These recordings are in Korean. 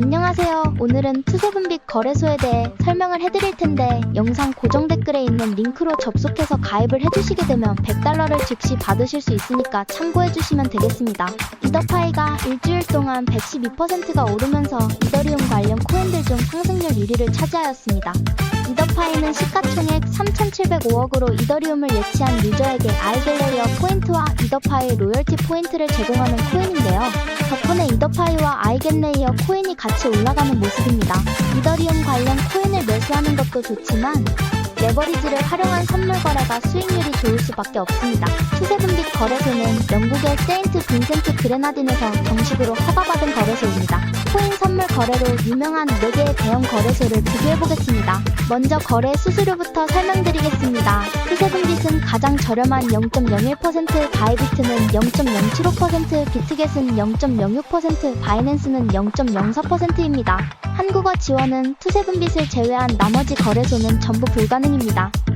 안녕하세요. 오늘은 투세분빛 거래소에 대해 설명을 해드릴 텐데 영상 고정 댓글에 있는 링크로 접속해서 가입을 해주시게 되면 100달러를 즉시 받으실 수 있으니까 참고해주시면 되겠습니다. 이더파이가 일주일 동안 112%가 오르면서 이더리움 관련 코인들 중 상승률 1위를 차지하였습니다. 이더파이는 시가총액 3,705억으로 이더리움을 예치한 유저에게 아이글레이어 포인트와 이더파이 로열티 포인트를 제공하는 코인인데요. 덕분에 이더파이와 아이겟레이어 코인이 같이 올라가는 모습입니다. 이더리움 관련 코인을 매수하는 것도 좋지만 레버리지를 활용한 선물 거래가 수익률이 좋을 수밖에 없습니다. 추세분빛 거래소는 영국의 세인트 빈센트 그레나딘에서 정식으로 허가받은 거래소입니다. 거래로 유명한 4개의 대형 거래소를 비교해보겠습니다. 먼저 거래 수수료부터 설명드리겠습니다. 추세분빛은 가장 저렴한 0.01%, 바이비트는 0.075%, 비트겟은 0.06%, 바이낸스는 0.04%입니다. 한국어 지원은 투세분빛을 제외한 나머지 거래소는 전부 불가능입니다.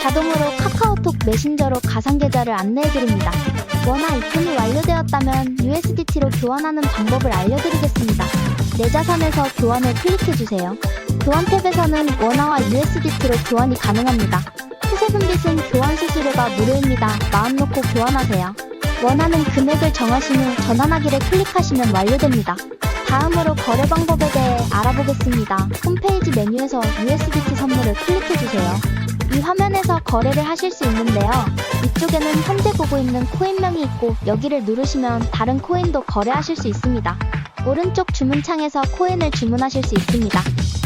자동으로 카카오톡 메신저로 가상계좌를 안내해드립니다. 원화 입금이 완료되었다면 USDT로 교환하는 방법을 알려드리겠습니다. 내 자산에서 교환을 클릭해주세요. 교환 탭에서는 원화와 USDT로 교환이 가능합니다. 투세분빛은 교환 수수료가 무료입니다. 마음 놓고 교환하세요. 원하는 금액을 정하신 후 전환하기를 클릭하시면 완료됩니다. 다음으로 거래 방법에 대해 알아보겠습니다. 홈페이지 메뉴에서 USDT 선물을 클릭해주세요. 이 화면에서 거래를 하실 수 있는데요. 이쪽에는 현재 보고 있는 코인명이 있고 여기를 누르시면 다른 코인도 거래하실 수 있습니다. 오른쪽 주문창에서 코인을 주문하실 수 있습니다.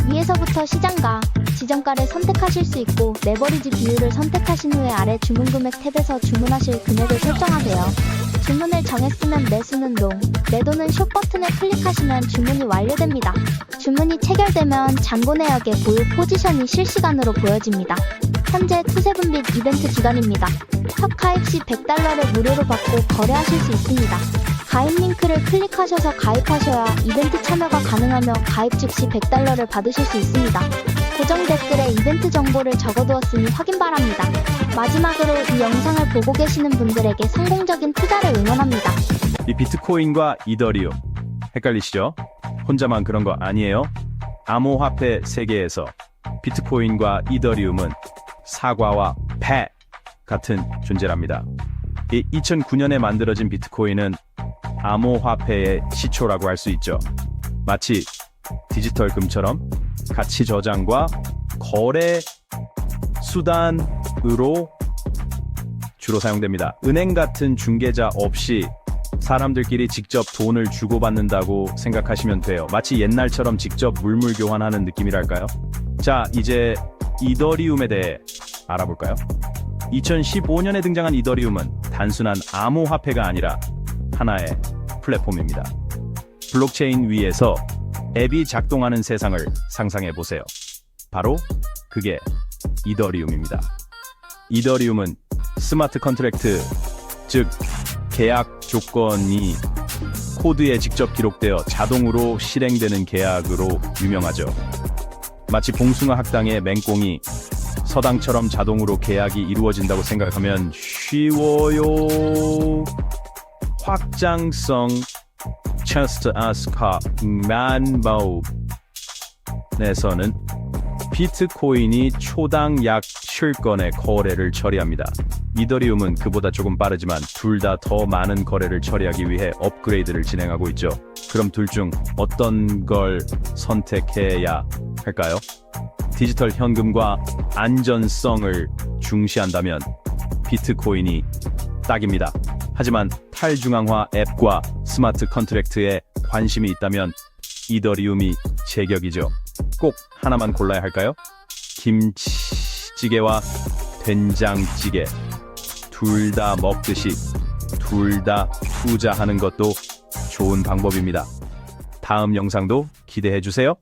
위에서부터 시장가, 지정가를 선택하실 수 있고 레버리지 비율을 선택하신 후에 아래 주문 금액 탭에서 주문하실 금액을 설정하세요. 주문을 정했으면 매수는 롱, 매도는 숏 버튼을 클릭하시면 주문이 완료됩니다. 주문이 체결되면 잔고 내역의 보유 포지션이 실시간으로 보여집니다. 현재 투세분빛 이벤트 기간입니다. 첫 가입 시 100달러를 무료로 받고 거래하실 수 있습니다. 가입 링크를 클릭하셔서 가입하셔야 이벤트 참여가 가능하며 가입 즉시 100달러를 받으실 수 있습니다. 고정 댓글에 이벤트 정보를 적어두었으니 확인 바랍니다. 마지막으로 이 영상을 보고 계시는 분들에게 성공적인 투자를 응원합니다. 이 비트코인과 이더리움 헷갈리시죠? 혼자만 그런 거 아니에요. 암호화폐 세계에서 비트코인과 이더리움은 사과와 배 같은 존재랍니다. 이 2009년에 만들어진 비트코인은 암호화폐의 시초라고 할 수 있죠. 마치 디지털 금처럼 가치 저장과 거래 수단으로 주로 사용됩니다. 은행 같은 중개자 없이 사람들끼리 직접 돈을 주고받는다고 생각하시면 돼요. 마치 옛날처럼 직접 물물 교환하는 느낌이랄까요? 자, 이제 이더리움에 대해 알아볼까요? 2015년에 등장한 이더리움은 단순한 암호화폐가 아니라 하나의 플랫폼입니다. 블록체인 위에서 앱이 작동하는 세상을 상상해 보세요. 바로 그게 이더리움입니다. 이더리움은 스마트 컨트랙트, 즉 계약 조건이 코드에 직접 기록되어 자동으로 실행되는 계약으로 유명하죠. 마치 봉숭아 학당의 맹꽁이 서당처럼 자동으로 계약이 이루어진다고 생각하면 쉬워요. 확장성 Just Aska 만바우 에서는 비트코인이 초당 약 7건의 거래를 처리합니다. 이더리움은 그보다 조금 빠르지만 둘 다 더 많은 거래를 처리하기 위해 업그레이드를 진행하고 있죠. 그럼 둘 중 어떤 걸 선택해야 할까요? 디지털 현금과 안전성을 중시한다면 비트코인이 딱입니다. 하지만 탈중앙화 앱과 스마트 컨트랙트에 관심이 있다면 이더리움이 제격이죠. 꼭 하나만 골라야 할까요? 김치찌개와 된장찌개 둘 다 먹듯이 둘 다 투자하는 것도 좋은 방법입니다. 다음 영상도 기대해 주세요.